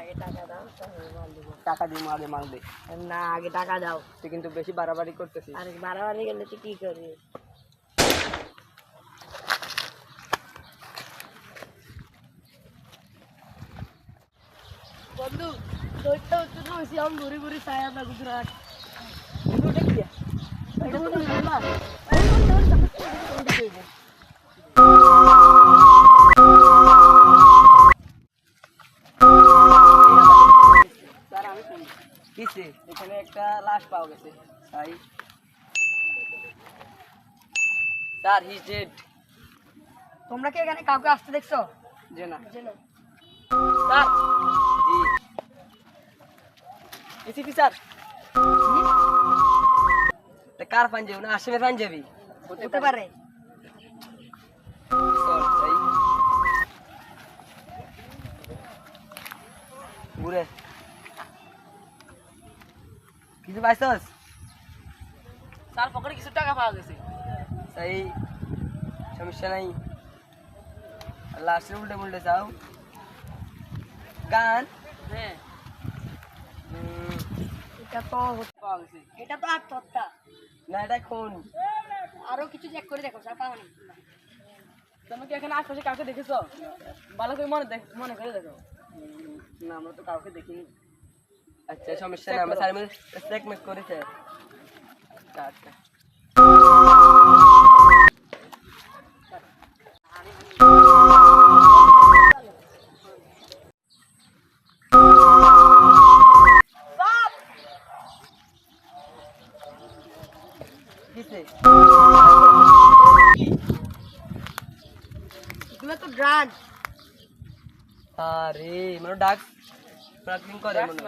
আগে টাকা দাও তারপরে মাল দেবো টাকা দিয়ে আগে মাল দে। না আগে টাকা দাও। তুই কিন্তু বেশি বাড়াবাড়ি করতেছিস। আর বাড়াবাড়ি গেলে তুই কি করবি? বন্ধু দৈত্য হচ্ছে তো বেশি আমি ঘুরি ঘুরি চাই আমরা গুজরাট। কিসে এখানে একটা লাশ পাওয়া গেছে। তাই স্যার হি ডেড। তোমরা কি এখানে কাউকে আসতে দেখছ? যে না। স্যার জি এসিপি স্যার। কার পাঞ্জাবি? না আসামের পাঞ্জাবি। হতে পারে। ঘুরে। কিছু পাইছস? স্যার পকেটে কিছু টাকা পাওয়া গেছে। তাই সমস্যা নাই। লাস্টের উল্টে উল্টে যাও গান? হ্যাঁ এটা তো পাওয়া গেছে। এটা তো আত্মহত্যা না এটা খুন। আরও কিছু চেক করে দেখো স্যার পাওনি তুমি কি এখানে আশপাশে কাউকে দেখেছ? ভালো করে মনে দেখ মনে করে দেখো। না আমরা তো কাউকে দেখিনি। আচ্ছা সমস্যা নেই আমরা স্যার মিলে চেক মেক করেছে আচ্ছা কিসে এগুলো তো ড্রাগ আরে মানে ডাক স্মাগলিং করে মনে।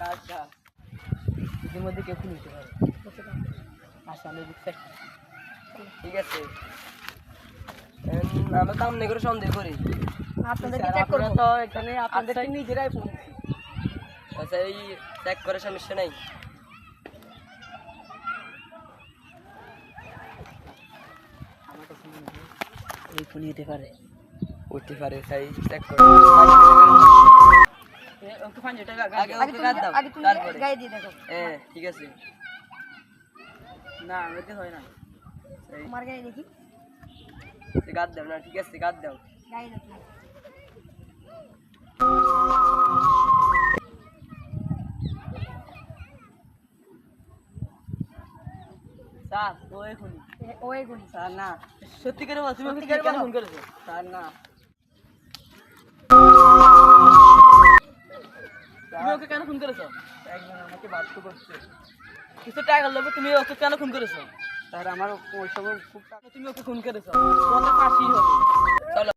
কাজটা এদের কেউ খুলে নিতে পারে। আচ্ছা আমি বুঝতে ঠিক আছে। আমরা তো আমনে করে সন্দেহ করি। আপনাদেরকে চেক তো এখানে আপনাদের নিজেরাই ফোন আচ্ছা এই চেক করে সমস্যা নাই। এই ফোন নিতে পারে। উঠতে পারে তাই চেক করে ওকে পাঁচ টাকা আগে ওকে কাট দাও তারপরে। গায়ে দিয়ে দেখো। ঠিক আছে। না এতে হয় না। তোমার গায়ে দেখি। গাদ দাও না ঠিক আছে গাদ দাও। গায়ে দেখি স্যার ও এখনই। ও এগুলি স্যার না। সত্যি করে বল তুমি সত্যি করে ফোন করেছ? স্যার না। বাধ্য করছে কিছু টাকা লোভে তুমি ওকে কেন খুন করেছ? স্যার আমার ওই সময় খুব টাকা তুমি ওকে খুন করেছ। তোমার ফাঁসি হবে। চলো।